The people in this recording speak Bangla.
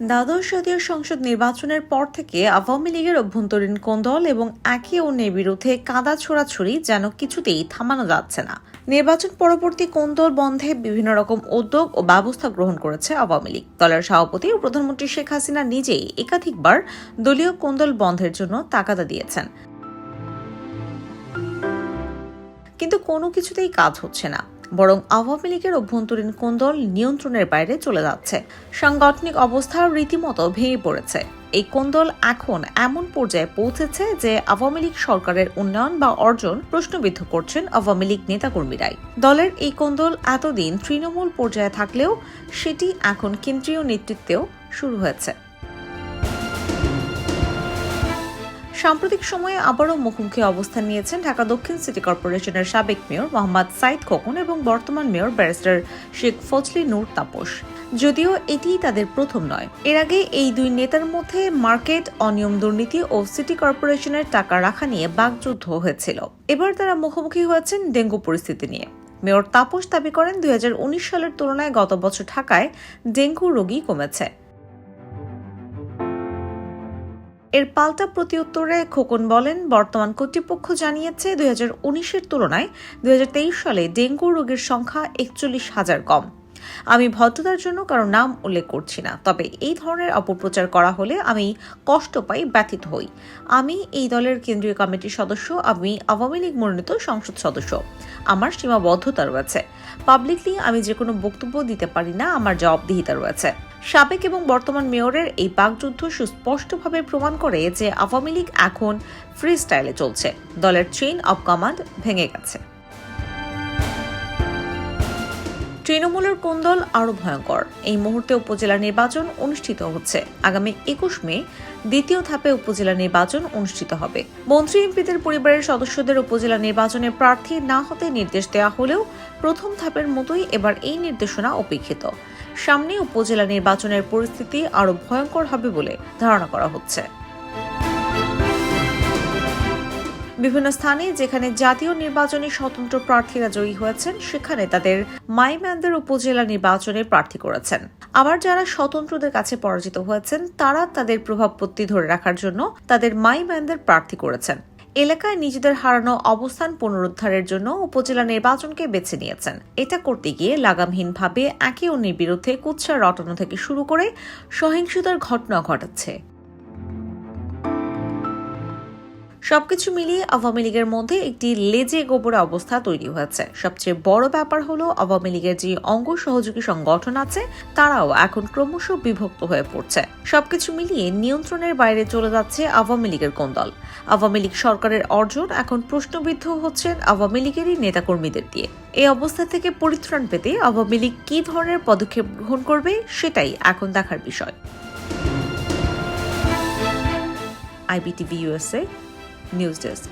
দ্বাদশ জাতীয় সংসদ নির্বাচনের পর থেকে আওয়ামী লীগের অভ্যন্তরীণ কোন্দল এবং একে অন্যের বিরুদ্ধে কাদা ছোড়াছুড়ি যেন কিছুতেই থামানো যাচ্ছে না। নির্বাচন পরবর্তী কোন্দল বন্ধে বিভিন্ন রকম উদ্যোগ ও ব্যবস্থা গ্রহণ করেছে আওয়ামী লীগ। দলের সভাপতি ও প্রধানমন্ত্রী শেখ হাসিনা নিজেই একাধিকবার দলীয় কোন্দল বন্ধের জন্য তাগাদা দিয়েছেন। কিন্তু কোনো কিছুতেই কাজ হচ্ছে না। বরং আওয়ামী লীগের অভ্যন্তরীণ কোন্দল নিয়ন্ত্রণের বাইরে চলে যাচ্ছে। সাংগঠনিক অবস্থা রীতিমতো ভেঙে পড়েছে। এই কোন্দল এখন এমন পর্যায়ে পৌঁছেছে যে আওয়ামী লীগ সরকারের উন্নয়ন বা অর্জন প্রশ্নবিদ্ধ করছেন আওয়ামী লীগ নেতাকর্মীরাই। দলের এই কোন্দল এতদিন তৃণমূল পর্যায়ে থাকলেও সেটি এখন কেন্দ্রীয় নেতৃত্বেও শুরু হয়েছে। সাম্প্রতিক সময়ে আবারও মুখোমুখি অবস্থান নিয়েছেন ঢাকা দক্ষিণ সিটি কর্পোরেশনের সাবেক মেয়র মোহাম্মদ সাইদ খোকন এবং বর্তমান মেয়র ব্যারিস্টার শেখ ফজলি নূর তাপস। যদিও এটি তাদের প্রথম নয়। এর আগে এই দুই নেতার মধ্যে মার্কেট, অনিয়ম দুর্নীতি ও সিটি কর্পোরেশনের টাকা রাখা নিয়ে বাগযুদ্ধ হয়েছিল। এবার তারা মুখোমুখি হয়েছেন ডেঙ্গু পরিস্থিতি নিয়ে। মেয়র তাপস দাবি করেন, দুই হাজার উনিশ সালের তুলনায় গত বছর ঢাকায় ডেঙ্গু রোগী কমেছে। এর পাল্টা প্রতিউত্তরে খোকন বলেন, বর্তমান কর্তৃপক্ষ জানিয়েছে দুই হাজার উনিশের তুলনায় দু হাজার তেইশ সালে ডেঙ্গু রোগীর সংখ্যা একচল্লিশ হাজার কম। আমি ভদ্রতার জন্য কারও নাম উল্লেখ করছি না, তবে এই ধরনের অপপ্রচার করা হলে আমি কষ্ট পাই, ব্যথিত হই। আমি এই দলের কেন্দ্রীয় কমিটির সদস্য, আমি আওয়ামী লীগ মনোনীত সংসদ সদস্য। আমার সীমাবদ্ধতা রয়েছে। পাবলিকলি আমি যে কোনো বক্তব্য দিতে পারি না, আমার জবাবদিহিতা রয়েছে। সাবেক এবং বর্তমান মেয়রের এই বাকযুদ্ধ সুস্পষ্টভাবে প্রমাণ করে যে আওয়ামী লীগ এখন ফ্রি স্টাইলে চলছে। দলের চেইন অব কমান্ড ভেঙে গেছে। তৃণমূলের কোন্দল আরও ভয়ঙ্কর? এই মুহূর্তে উপজেলা নির্বাচন অনুষ্ঠিত হচ্ছে। আগামী একুশ মে দ্বিতীয় ধাপে উপজেলা নির্বাচন অনুষ্ঠিত হবে। মন্ত্রী এমপিদের পরিবারের সদস্যদের উপজেলা নির্বাচনে প্রার্থী না হতে নির্দেশ দেওয়া হলেও প্রথম ধাপের মতোই এবার এই নির্দেশনা অপেক্ষিত। সামনে উপজেলা নির্বাচনের পরিস্থিতি আরও ভয়ঙ্কর হবে বলে ধারণা করা হচ্ছে। বিভিন্ন স্থানে যেখানে জাতীয় নির্বাচনে স্বতন্ত্র প্রার্থীরা জয়ী হয়েছেন, সেখানে তাদের মাইম্যানদের উপজেলা নির্বাচনে প্রার্থী করেছেন। আবার যারা স্বতন্ত্রদের কাছে পরাজিত হয়েছেন, তারা তাদের প্রভাবপত্তি ধরে রাখার জন্য তাদের মাইম্যানদের প্রার্থী করেছেন। এলাকায় নিজেদের হারানো অবস্থান পুনরুদ্ধারের জন্য উপজেলা নির্বাচনকে বেছে নিয়েছেন। এটা করতে গিয়ে লাগামহীনভাবে একে অন্যের বিরুদ্ধে কুৎসা রটানো থেকে শুরু করে সহিংসতার ঘটনা ঘটাচ্ছে। সবকিছু মিলিয়ে আওয়ামী লীগের মধ্যে একটি লেজে গোবরে অবস্থা তৈরি হয়েছে। সবচেয়ে বড় ব্যাপার হলো, আওয়ামী লীগের যে অঙ্গ সহযোগী সংগঠন আছে, তারাও এখন ক্রমশ বিভক্ত হয়ে পড়ছে। সবকিছু মিলিয়ে নিয়ন্ত্রণের বাইরে চলে যাচ্ছে আওয়ামী লীগের কোন্দল আওয়ামী লীগ সরকারের অর্জন এখন প্রশ্নবিদ্ধ হচ্ছেন আওয়ামী লীগেরই নেতাকর্মীদের দিয়ে। এই অবস্থা থেকে পরিত্রাণ পেতে আওয়ামী লীগ কী ধরনের পদক্ষেপ গ্রহণ করবে, সেটাই এখন দেখার বিষয়। IBTV USA News Desk.